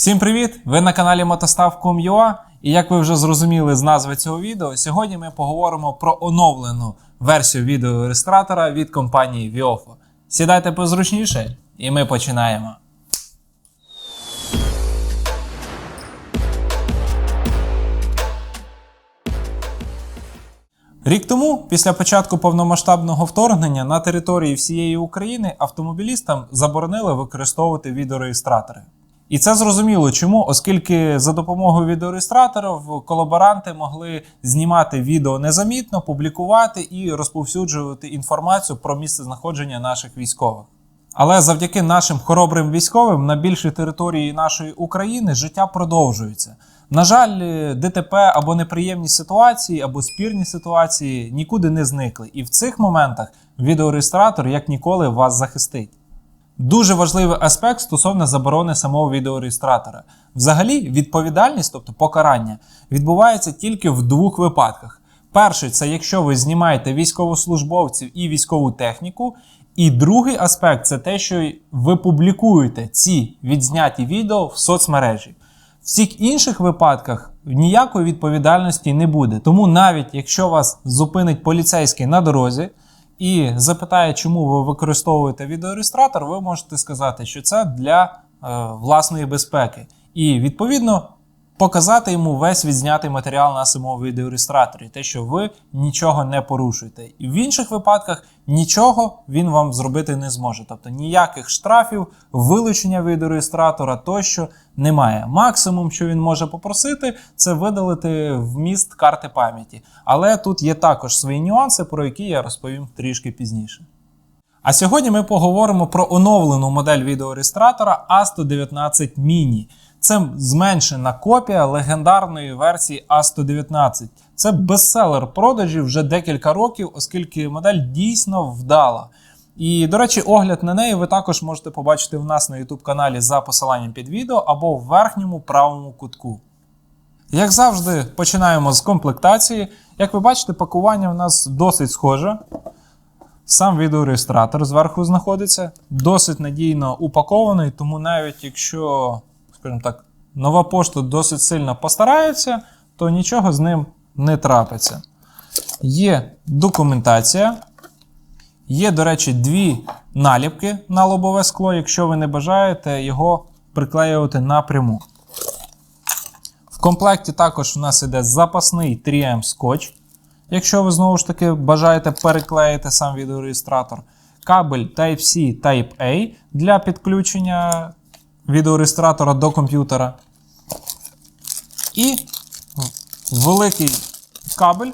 Всім привіт! Ви на каналі Мотостав.com.ua і як ви вже зрозуміли з назви цього відео, сьогодні ми поговоримо про оновлену версію відеореєстратора від компанії Viofo. Сідайте позручніше, і ми починаємо. Рік тому, після початку повномасштабного вторгнення на території всієї України автомобілістам заборонили використовувати відеореєстратори. І це зрозуміло чому, оскільки за допомогою відеореєстраторів колаборанти могли знімати відео незамітно, публікувати і розповсюджувати інформацію про місце знаходження наших військових. Але завдяки нашим хоробрим військовим на більшій території нашої України життя продовжується. На жаль, ДТП або неприємні ситуації, або спірні ситуації нікуди не зникли. І в цих моментах відеореєстратор як ніколи вас захистить. Дуже важливий аспект стосовно заборони самого відеореєстратора. Взагалі, відповідальність, тобто покарання, відбувається тільки в двох випадках. Перший це якщо ви знімаєте військовослужбовців і військову техніку. І другий аспект це те, що ви публікуєте ці відзняті відео в соцмережі. В всіх інших випадках ніякої відповідальності не буде. Тому навіть якщо вас зупинить поліцейський на дорозі і запитає, чому ви використовуєте відеореєстратор, ви можете сказати, що це для е, власної безпеки. І відповідно показати йому весь відзнятий матеріал на самому відеореєстраторі, те, що ви нічого не порушуєте. І в інших випадках нічого він вам зробити не зможе. Тобто ніяких штрафів, вилучення відеореєстратора тощо немає. Максимум, що він може попросити, це видалити вміст карти пам'яті. Але тут є також свої нюанси, про які я розповім трішки пізніше. А сьогодні ми поговоримо про оновлену модель відеореєстратора A119 Mini. Це зменшена копія легендарної версії A119. Це бестселер продажів вже декілька років, оскільки модель дійсно вдала. І, до речі, огляд на неї ви також можете побачити в нас на YouTube каналі за посиланням під відео або в верхньому правому кутку. Як завжди, починаємо з комплектації. Як ви бачите, пакування в нас досить схоже. Сам відеореєстратор зверху знаходиться, досить надійно упакований, тому навіть якщо, скажімо так, нова пошта досить сильно постарається, то нічого з ним не трапиться. Є документація. Є, до речі, дві наліпки на лобове скло, якщо ви не бажаєте його приклеювати напряму. В комплекті також у нас іде запасний 3M скотч. Якщо ви знову ж таки бажаєте переклеїти сам відеореєстратор, кабель Type-C Type-A для підключення відеореєстратора до комп'ютера. І великий кабель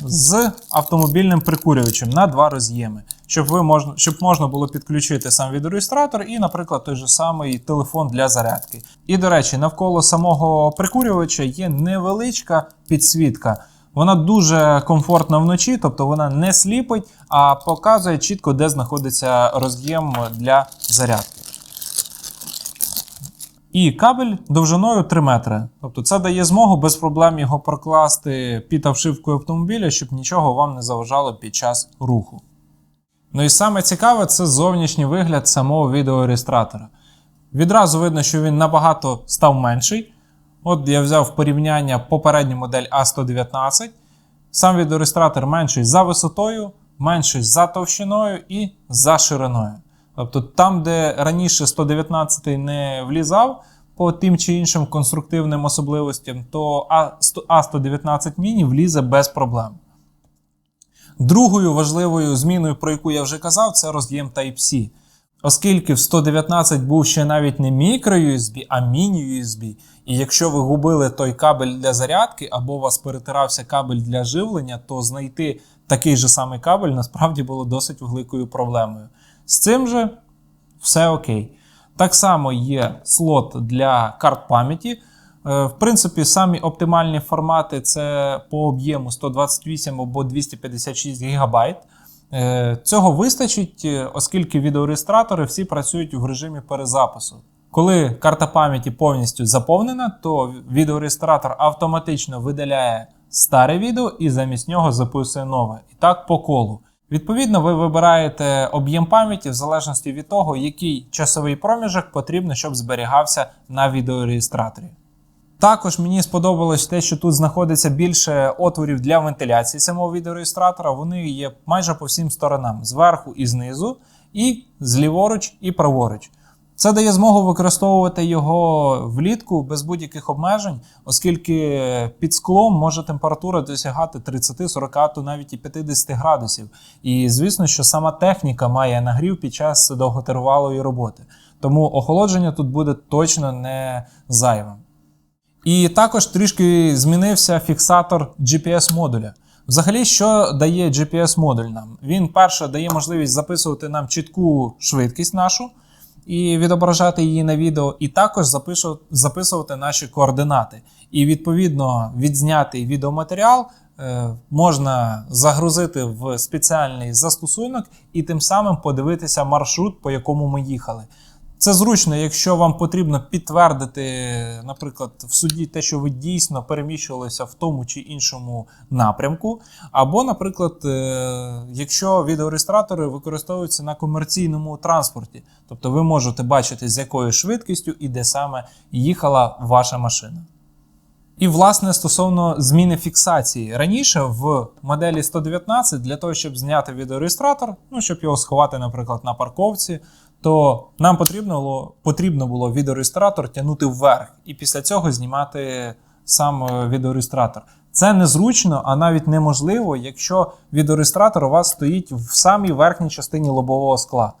з автомобільним прикурювачем на два роз'єми, щоб ви можна, щоб можна було підключити сам відеореєстратор і, наприклад, той же самий телефон для зарядки. І, до речі, навколо самого прикурювача є невеличка підсвітка. Вона дуже комфортна вночі, тобто вона не сліпить, а показує чітко, де знаходиться роз'єм для зарядки. І кабель довжиною 3 метри. Тобто це дає змогу без проблем його прокласти під обшивкою автомобіля, щоб нічого вам не заважало під час руху. Ну і саме цікаве це зовнішній вигляд самого відеореєстратора. Відразу видно, що він набагато став менший. От я взяв порівняння попередню модель А119. Сам відеореєстратор менший за висотою, менший за товщиною і за шириною. Тобто там, де раніше 119 не влізав по тим чи іншим конструктивним особливостям, то А119 Mini влізе без проблем. Другою важливою зміною, про яку я вже казав, це роз'єм Type-C. Оскільки в 119 був ще навіть не мікро-USB, а міні-USB. І якщо ви губили той кабель для зарядки, або у вас перетирався кабель для живлення, то знайти такий же самий кабель насправді було досить великою проблемою. З цим же все окей. Так само є слот для карт пам'яті. Е, в принципі, самі оптимальні формати це по об'єму 128 або 256 ГБ. Е, цього вистачить, е, оскільки відеореєстратори всі працюють в режимі перезапису. Коли карта пам'яті повністю заповнена, то відеореєстратор автоматично видаляє старе відео і замість нього записує нове. І так по колу. Відповідно, ви вибираєте об'єм пам'яті в залежності від того, який часовий проміжок потрібно, щоб зберігався на відеореєстраторі. Також мені сподобалось те, що тут знаходиться більше отворів для вентиляції самого відеореєстратора. Вони є майже по всім сторонам: зверху і знизу, і зліворуч і праворуч. Це дає змогу використовувати його влітку без будь-яких обмежень, оскільки під склом може температура досягати 30, 40, то навіть і 50 градусів. І звісно, що сама техніка має нагрів під час довготривалої роботи. Тому охолодження тут буде точно не зайвим. І також трішки змінився фіксатор GPS-модуля. Взагалі, що дає GPS-модуль нам? Він перше дає можливість записувати нам чітку швидкість нашу і відображати її на відео, і також записувати наші координати. І відповідно відзнятий відеоматеріал е, можна загрузити в спеціальний застосунок і тим самим подивитися маршрут, по якому ми їхали. Це зручно, якщо вам потрібно підтвердити, наприклад, в суді те, що ви дійсно переміщувалися в тому чи іншому напрямку. Або, наприклад, е, якщо відеореєстратори використовуються на комерційному транспорті, тобто ви можете бачити, з якою швидкістю і де саме їхала ваша машина. І, власне, стосовно зміни фіксації. Раніше в моделі 119 для того, щоб зняти відеореєстратор, ну, щоб його сховати, наприклад, на парковці, то нам потрібно було, потрібно було відеореєстратор тягнути вверх і після цього знімати сам е, відеореєстратор. Це незручно, а навіть неможливо, якщо відеореєстратор у вас стоїть в самій верхній частині лобового скла.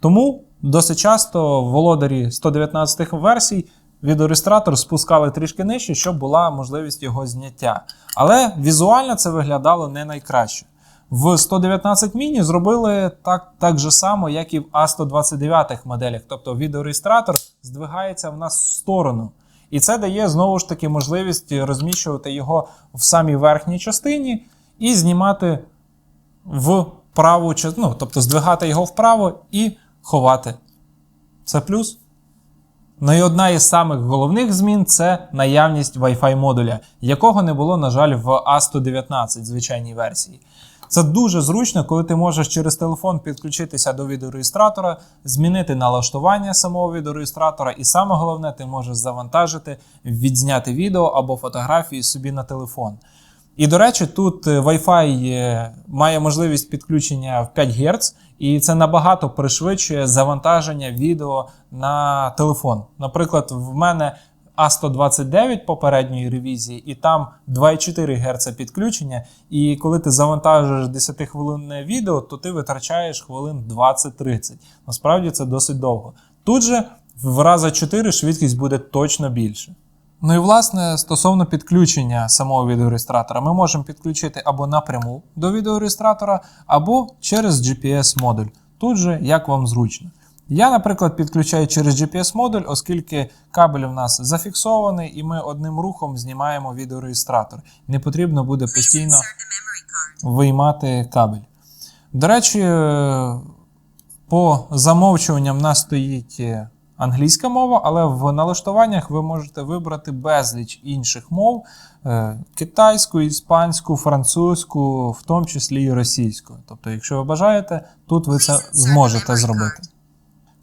Тому досить часто в володарі 119 версій відеореєстратор спускали трішки нижче, щоб була можливість його зняття. Але візуально це виглядало не найкраще. В 119 міні зробили так, так же само, як і в А129 моделях. Тобто відеореєстратор здвигається в нас в сторону. І це дає знову ж таки можливість розміщувати його в самій верхній частині і знімати в праву частину, тобто здвигати його вправо і ховати. Це плюс. Ну і одна із самих головних змін це наявність Wi-Fi модуля, якого не було, на жаль, в A119 звичайній версії. Це дуже зручно, коли ти можеш через телефон підключитися до відеореєстратора, змінити налаштування самого відеореєстратора, і саме головне, ти можеш завантажити, відзняти відео або фотографії собі на телефон. І до речі, тут е, Wi-Fi має можливість підключення в 5 Гц, і це набагато пришвидшує завантаження відео на телефон. Наприклад, в мене А129 попередньої ревізії, і там 2,4 Гц підключення. І коли ти завантажуєш 10-хвилинне відео, то ти витрачаєш хвилин 20-30. Насправді це досить довго. Тут же в рази 4 швидкість буде точно більше. Ну і власне стосовно підключення самого відеореєстратора, ми можемо підключити або напряму до відеореєстратора, або через GPS-модуль. Тут же як вам зручно. Я, наприклад, підключаю через GPS-модуль, оскільки кабель у нас зафіксований, і ми одним рухом знімаємо відеореєстратор. Не потрібно буде постійно виймати кабель. До речі, е, по замовчуванням нас стоїть е, англійська мова, але в налаштуваннях ви можете вибрати безліч інших мов: е, китайську, іспанську, французьку, в тому числі і російську. Тобто, якщо ви бажаєте, тут ви це зможете зробити.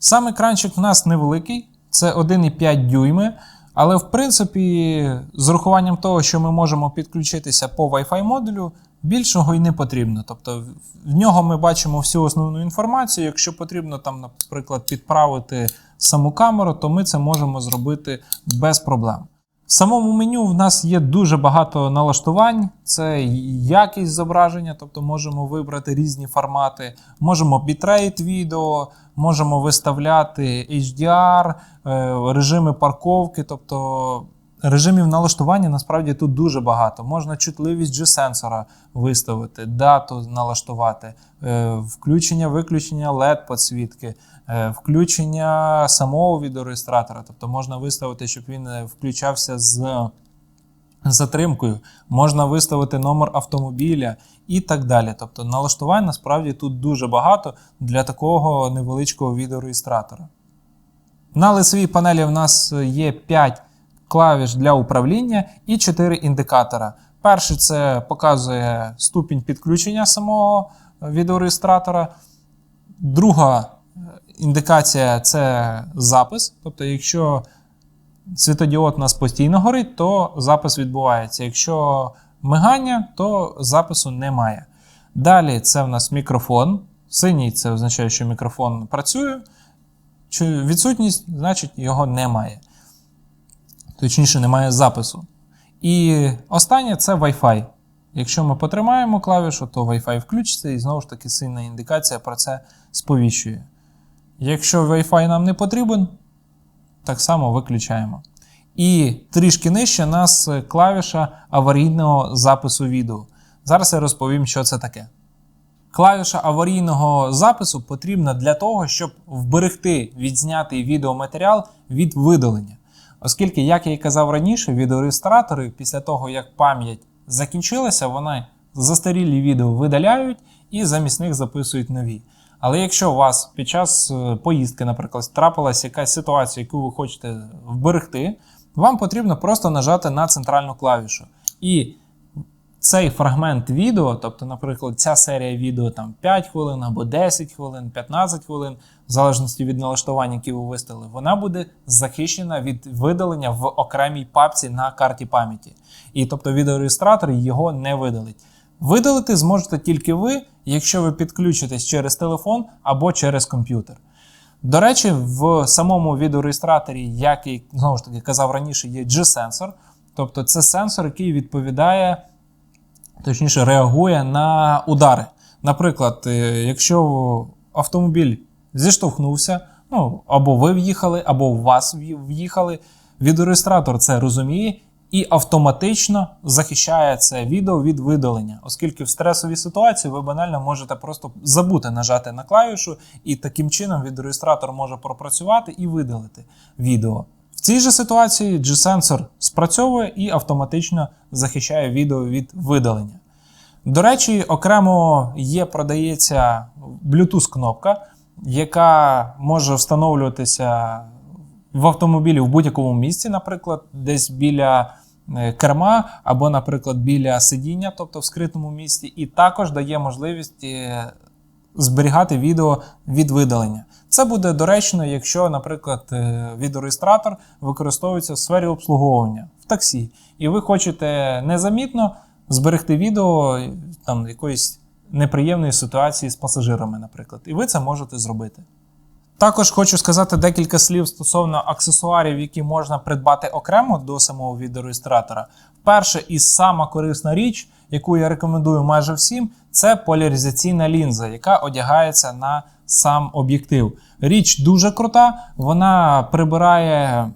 Сам екранчик в нас невеликий, це 1,5 дюйми. Але в принципі, з урахуванням того, що ми можемо підключитися по Wi-Fi модулю, більшого і не потрібно. Тобто в нього ми бачимо всю основну інформацію. Якщо потрібно там, наприклад, підправити саму камеру, то ми це можемо зробити без проблем. В самому меню в нас є дуже багато налаштувань. Це якість зображення, тобто можемо вибрати різні формати, можемо бітрейт відео, можемо виставляти HDR, е, режими парковки, тобто режимів налаштування насправді тут дуже багато. Можна чутливість G-сенсора виставити, дату налаштувати, е, включення, виключення LED підсвітки, е, включення самого відеореєстратора. Тобто можна виставити, щоб він е, включався з затримкою, можна виставити номер автомобіля і так далі. Тобто налаштувань насправді тут дуже багато для такого невеличкого відеореєстратора. На лицевій панелі в нас є 5 клавіш для управління і 4 індикатора. Перший це показує ступінь підключення самого відеореєстратора. Друга е, індикація це запис. Тобто, якщо світодіод у нас постійно горить, то запис відбувається. Якщо мигання, то запису немає. Далі це в нас мікрофон. Синій це означає, що мікрофон працює. Чи відсутність, значить, його немає. Точніше, немає запису. І останнє це Wi-Fi. Якщо ми потримаємо клавішу, то Wi-Fi включиться і знову ж таки сильна індикація про це сповіщує. Якщо Wi-Fi нам не потрібен, так само виключаємо. І трішки нижче нас клавіша аварійного запису відео. Зараз я розповім, що це таке. Клавіша аварійного запису потрібна для того, щоб вберегти відзнятий відеоматеріал від видалення. Оскільки, як я і казав раніше, відеореєстратори після того, як пам'ять закінчилася, вони застарілі відео видаляють і замість них записують нові. Але якщо у вас під час е, поїздки, наприклад, трапилася якась ситуація, яку ви хочете вберегти, вам потрібно просто нажати на центральну клавішу. І цей фрагмент відео, тобто, наприклад, ця серія відео там 5 хвилин або 10 хвилин, 15 хвилин, в залежності від налаштувань, які ви виставили, вона буде захищена від видалення в окремій папці на карті пам'яті. І тобто відеореєстратор його не видалить. Видалити зможете тільки ви, якщо ви підключитесь через телефон або через комп'ютер. До речі, в самому відеореєстраторі, як і знову ж таки казав раніше, є G-сенсор. Тобто це сенсор, який відповідає, точніше, реагує на удари. Наприклад, е, якщо автомобіль зіштовхнувся, ну, або ви в'їхали, або в вас в'їхали, відеореєстратор це розуміє і автоматично захищає це відео від видалення, оскільки в стресовій ситуації ви банально можете просто забути нажати на клавішу, і таким чином відеореєстратор може пропрацювати і видалити відео. В цій же ситуації G-сенсор спрацьовує і автоматично захищає відео від видалення. До речі, окремо є, продається Bluetooth-кнопка, яка може встановлюватися в автомобілі в будь-якому місці, наприклад, десь біля керма, або, наприклад, біля сидіння, тобто в скритому місці, і також дає можливість е, зберігати відео від видалення. Це буде доречно, якщо, наприклад, е, відеореєстратор використовується в сфері обслуговування в таксі, і ви хочете незамітно зберегти відео там якоїсь неприємної ситуації з пасажирами, наприклад, і ви це можете зробити. Також хочу сказати декілька слів стосовно аксесуарів, які можна придбати окремо до самого відеореєстратора. Перша і сама корисна річ, яку я рекомендую майже всім, це поляризаційна лінза, яка одягається на сам об'єктив. Річ дуже крута, вона прибирає е,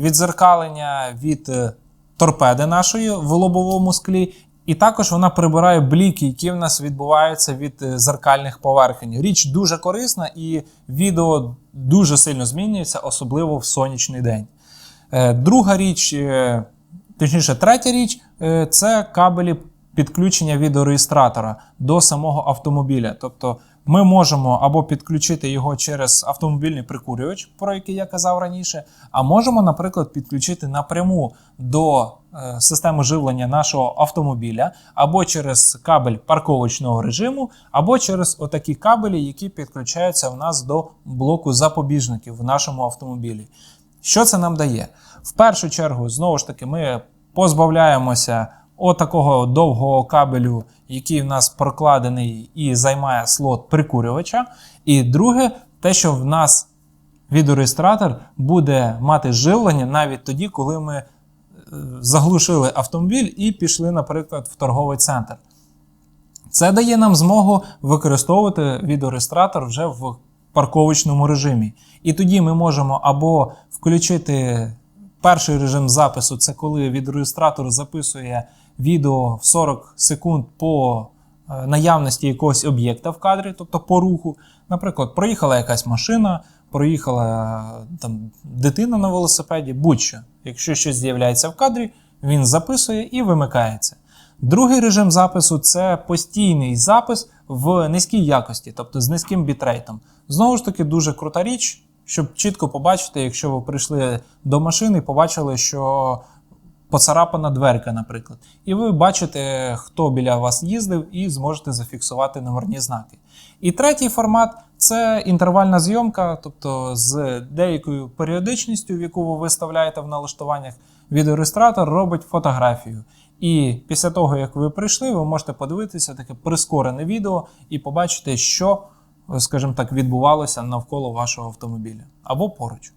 відзеркалення від е, торпеди нашої в лобовому склі і також вона прибирає бліки, які в нас відбуваються від е, зеркальних поверхень. Річ дуже корисна і відео дуже сильно змінюється, особливо в сонячний день. Е, друга річ, е, точніше, третя річ це кабелі підключення відеореєстратора до самого автомобіля. Тобто ми можемо або підключити його через автомобільний прикурювач, про який я казав раніше, а можемо, наприклад, підключити напряму до е, системи живлення нашого автомобіля, або через кабель парковочного режиму, або через отакі кабелі, які підключаються в нас до блоку запобіжників в нашому автомобілі. Що це нам дає? В першу чергу, знову ж таки, ми позбавляємося отакого довгого кабелю, який в нас прокладений і займає слот прикурювача. І друге, те, що в нас відеореєстратор буде мати живлення навіть тоді, коли ми е, заглушили автомобіль і пішли, наприклад, в торговий центр. Це дає нам змогу використовувати відеореєстратор вже в парковочному режимі. І тоді ми можемо або включити перший режим запису, це коли відеореєстратор записує відео в 40 секунд по е, наявності якогось об'єкта в кадрі, тобто по руху. Наприклад, проїхала якась машина, проїхала там дитина на велосипеді, будь-що. Якщо щось з'являється в кадрі, він записує і вимикається. Другий режим запису це постійний запис в низькій якості, тобто з низьким бітрейтом. Знову ж таки, дуже крута річ, щоб чітко побачити, якщо ви прийшли до машини і побачили, що поцарапана дверка, наприклад. І ви бачите, хто біля вас їздив, і зможете зафіксувати номерні знаки. І третій формат це інтервальна зйомка, тобто з деякою періодичністю, в яку ви виставляєте в налаштуваннях, відеореєстратор робить фотографію. І після того, як ви прийшли, ви можете подивитися таке прискорене відео і побачити, що, скажімо так, відбувалося навколо вашого автомобіля або поруч.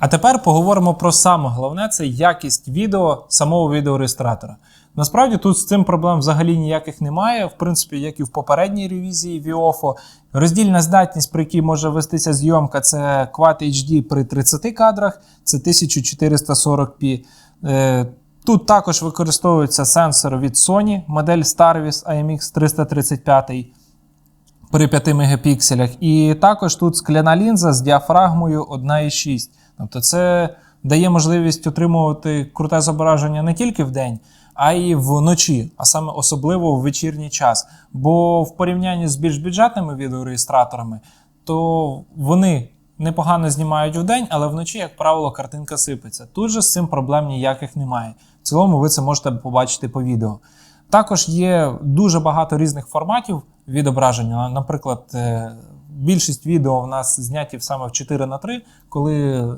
А тепер поговоримо про саме головне це якість відео самого відеореєстратора. Насправді тут з цим проблем взагалі ніяких немає. В принципі, як і в попередній ревізії VIOFO. Роздільна здатність, при якій може вестися зйомка, це Quad HD при 30 кадрах, це 1440p. Е, Тут також використовується сенсор від Sony, модель Starvis IMX 335 при 5 мегапікселях. І також тут скляна лінза з діафрагмою 1,6. Тобто це дає можливість отримувати круте зображення не тільки в день, а й вночі, а саме особливо в вечірній час. Бо в порівнянні з більш бюджетними відеореєстраторами, то вони непогано знімають вдень, але вночі, як правило, картинка сипеться. Тут же з цим проблем ніяких немає. В цілому ви це можете побачити по відео. Також є дуже багато різних форматів відображення. Наприклад, е, більшість відео в нас зняті саме в 4 на 3 коли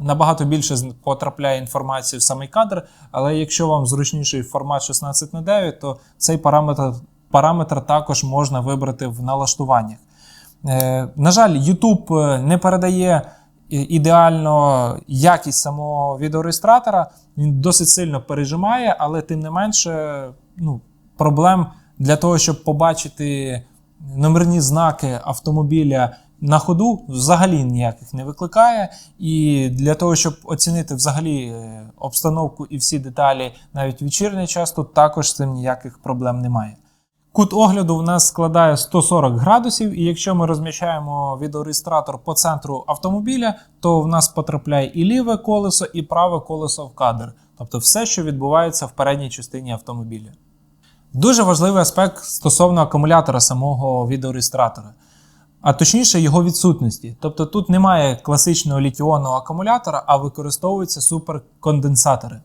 набагато більше потрапляє інформації в самий кадр. Але якщо вам зручніший формат 16 на 9, то цей параметр, параметр також можна вибрати в налаштуваннях. Е, На жаль, YouTube е, не передає ідеально якість самого відеореєстратора. Він досить сильно пережимає, але тим не менше, ну, проблем для того, щоб побачити номерні знаки автомобіля на ходу, взагалі ніяких не викликає. І для того, щоб оцінити взагалі е, обстановку і всі деталі навіть вечірній час, тут також з цим ніяких проблем немає. Кут огляду в нас складає 140 градусів, і якщо ми розміщаємо відеореєстратор по центру автомобіля, то в нас потрапляє і ліве колесо, і праве колесо в кадр. Тобто все, що відбувається в передній частині автомобіля. Дуже важливий аспект стосовно акумулятора самого відеореєстратора, а точніше його відсутності. Тобто тут немає класичного літіонного акумулятора, а використовуються суперконденсатори.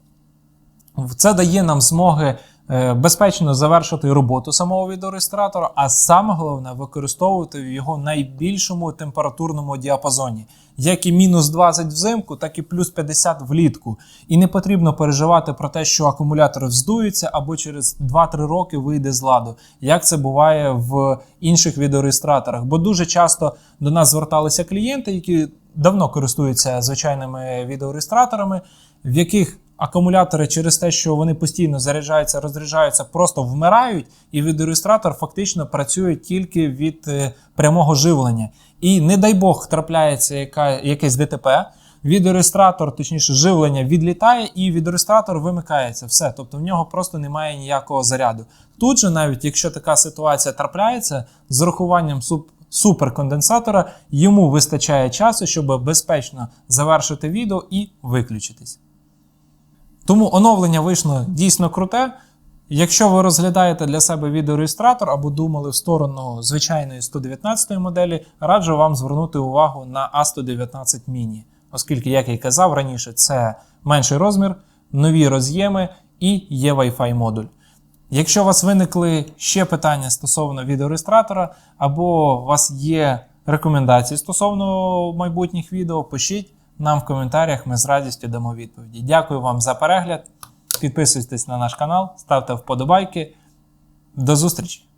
Це дає нам змоги безпечно завершити роботу самого відеореєстратора, а саме головне використовувати в його найбільшому температурному діапазоні, як і мінус 20 взимку, так і плюс 50 влітку. І не потрібно переживати про те, що акумулятор вздується або через 2-3 роки вийде з ладу, як це буває в інших відеореєстраторах. Бо дуже часто до нас зверталися клієнти, які давно користуються звичайними відеореєстраторами, в яких акумулятори через те, що вони постійно заряджаються, розряджаються, просто вмирають, і відеореєстратор фактично працює тільки від е, прямого живлення. І не дай Бог трапляється яка, якесь ДТП. Відеореєстратор, точніше, живлення відлітає, і відеореєстратор вимикається. Все, тобто в нього просто немає ніякого заряду. Тут же, навіть якщо така ситуація трапляється, з урахуванням суп- суперконденсатора йому вистачає часу, щоб безпечно завершити відео і виключитись. Тому оновлення вийшло дійсно круте. Якщо ви розглядаєте для себе відеореєстратор або думали в сторону звичайної 119 моделі, раджу вам звернути увагу на A119 Mini, оскільки, як я й казав раніше, це менший розмір, нові роз'єми і є Wi-Fi модуль. Якщо у вас виникли ще питання стосовно відеореєстратора, або у вас є рекомендації стосовно майбутніх відео, пишіть нам в коментарях, ми з радістю дамо відповіді. Дякую вам за перегляд. Підписуйтесь на наш канал, ставте вподобайки. До зустрічі!